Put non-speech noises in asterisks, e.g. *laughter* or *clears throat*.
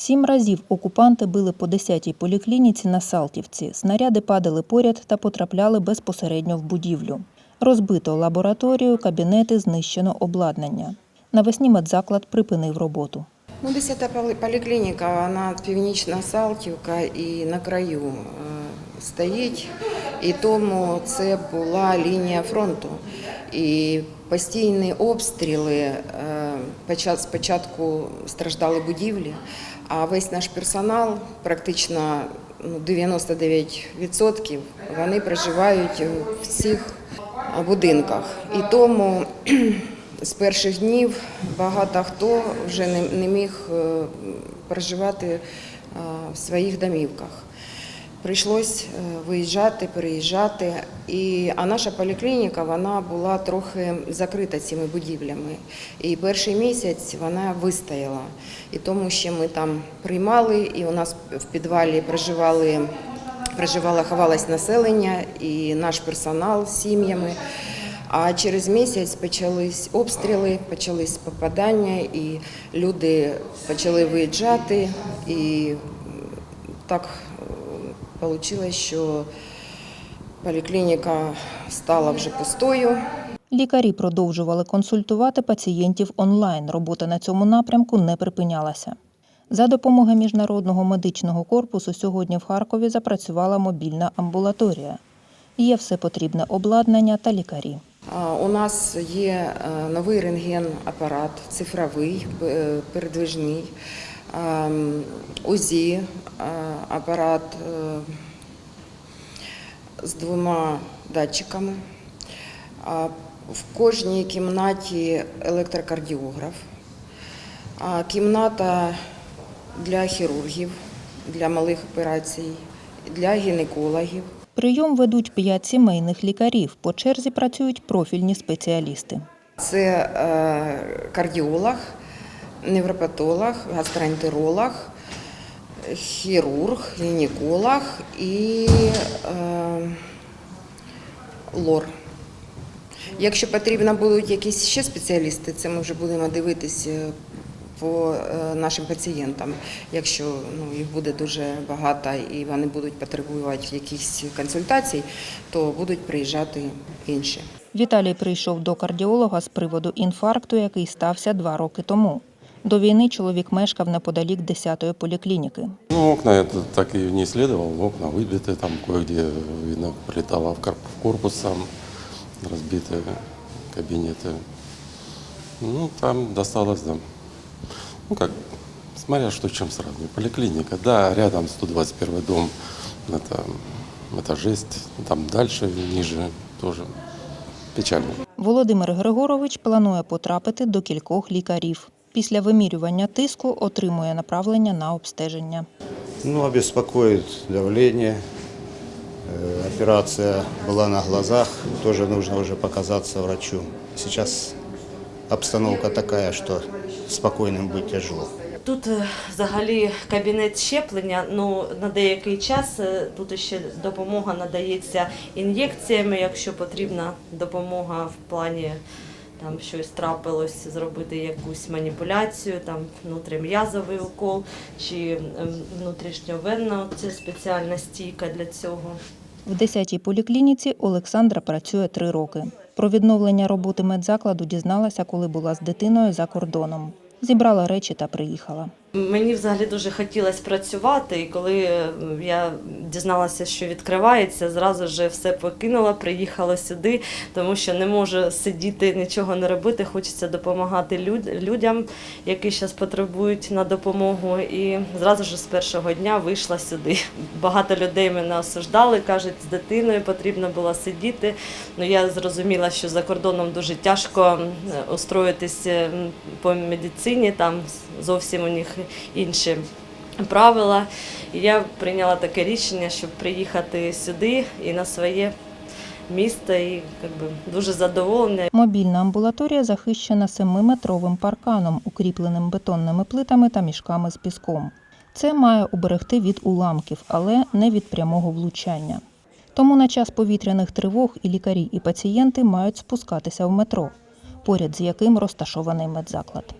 Сім разів окупанти били по 10-й поліклініці на Салтівці. Снаряди падали поряд та потрапляли безпосередньо в будівлю. Розбито лабораторію, кабінети, знищено обладнання. Навесні медзаклад припинив роботу. Ну, 10 поліклініка, вона північна Салтівка і на краю е, стоїть. І тому це була лінія фронту. І постійні обстріли, е, спочатку страждали будівлі, а весь наш персонал, практично ну, 99% вони проживають в всіх будинках. І тому *clears throat* з перших днів багато хто вже не, не міг е, проживати е, в своїх домівках. Прийшлось е, виїжджати, переїжджати. І, а наша поліклініка вона була трохи закрита цими будівлями. І перший місяць вона вистояла. І тому що ми там приймали, і у нас в підвалі проживали, проживало, ховалось населення і наш персонал з сім'ями. А через місяць почались обстріли, почались попадання, і люди почали виїжджати. І так вийшло, що поліклініка стала вже пустою. Лікарі продовжували консультувати пацієнтів онлайн. Робота на цьому напрямку не припинялася. За допомогою міжнародного медичного корпусу сьогодні в Харкові запрацювала мобільна амбулаторія. Є все потрібне обладнання та лікарі. У нас є е, новий рентген-апарат, цифровий, е, передвижний, ем, УЗІ, е, апарат з двома датчиками. В кожній кімнаті електрокардіограф, кімната для хірургів, для малих операцій, для гінекологів. Прийом ведуть п'ять сімейних лікарів. По черзі працюють профільні спеціалісти. Це е, кардіолог, невропатолог, гастроентеролог, хірург, гінеколог і е, лор. Якщо потрібно будуть якісь ще спеціалісти, це ми вже будемо дивитися по е, нашим пацієнтам. Якщо ну, їх буде дуже багато і вони будуть потребувати якихось консультацій, то будуть приїжджати інші. Віталій прийшов до кардіолога з приводу інфаркту, який стався два роки тому. До війни чоловік мешкав неподалік 10-ї поліклініки. Ну, окна я т- так и не исследовал. Окна выбиты, там кое-где, видно, прилетало в кор- в корпус сам, разбиты кабинеты. Ну, там досталось, да. Ну, как, смотря что чем сравнивать. Поликлиника, да, рядом 121 дом, это, это жесть. Там дальше, ниже тоже печально. Володимир Григорович планує потрапити до кількох лікарів. Після вимірювання тиску отримує направлення на обстеження. Ну, обеспокоит давление. Э, Операция была на глазах, тоже нужно уже показаться врачу. Сейчас обстановка такая, что спокойным быть тяжело. Тут е, взагалі кабінет щеплення. Ну на деякий час е, тут ще допомога надається ін'єкціями, якщо потрібна допомога в плані там щось трапилось, зробити якусь маніпуляцію, там внутрім'язовий укол чи ем, внутрішньовенна це спеціальна стійка для цього. В 10-й поліклініці Олександра працює три роки. Про відновлення роботи медзакладу дізналася, коли була з дитиною за кордоном. Зібрала речі та приїхала. Мені взагалі дуже хотілося працювати, і коли е, я дізналася, що відкривається, зразу ж все покинула, приїхала сюди, тому що не можу сидіти, нічого не робити. Хочеться допомагати люд- людям, які зараз потребують на допомогу. І зразу ж з першого дня вийшла сюди. Багато людей мене осуждали, кажуть, з дитиною потрібно було сидіти. Ну я зрозуміла, що за кордоном дуже тяжко м, устроїтись м, по медицині, там зовсім у них інші правила. І я прийняла таке рішення, щоб приїхати сюди і на своє місто, і як би, дуже задоволена. Мобільна амбулаторія захищена 7-метровим парканом, укріпленим бетонними плитами та мішками з піском. Це має уберегти від уламків, але не від прямого влучання. Тому на час повітряних тривог і лікарі, і пацієнти мають спускатися в метро, поряд з яким розташований медзаклад.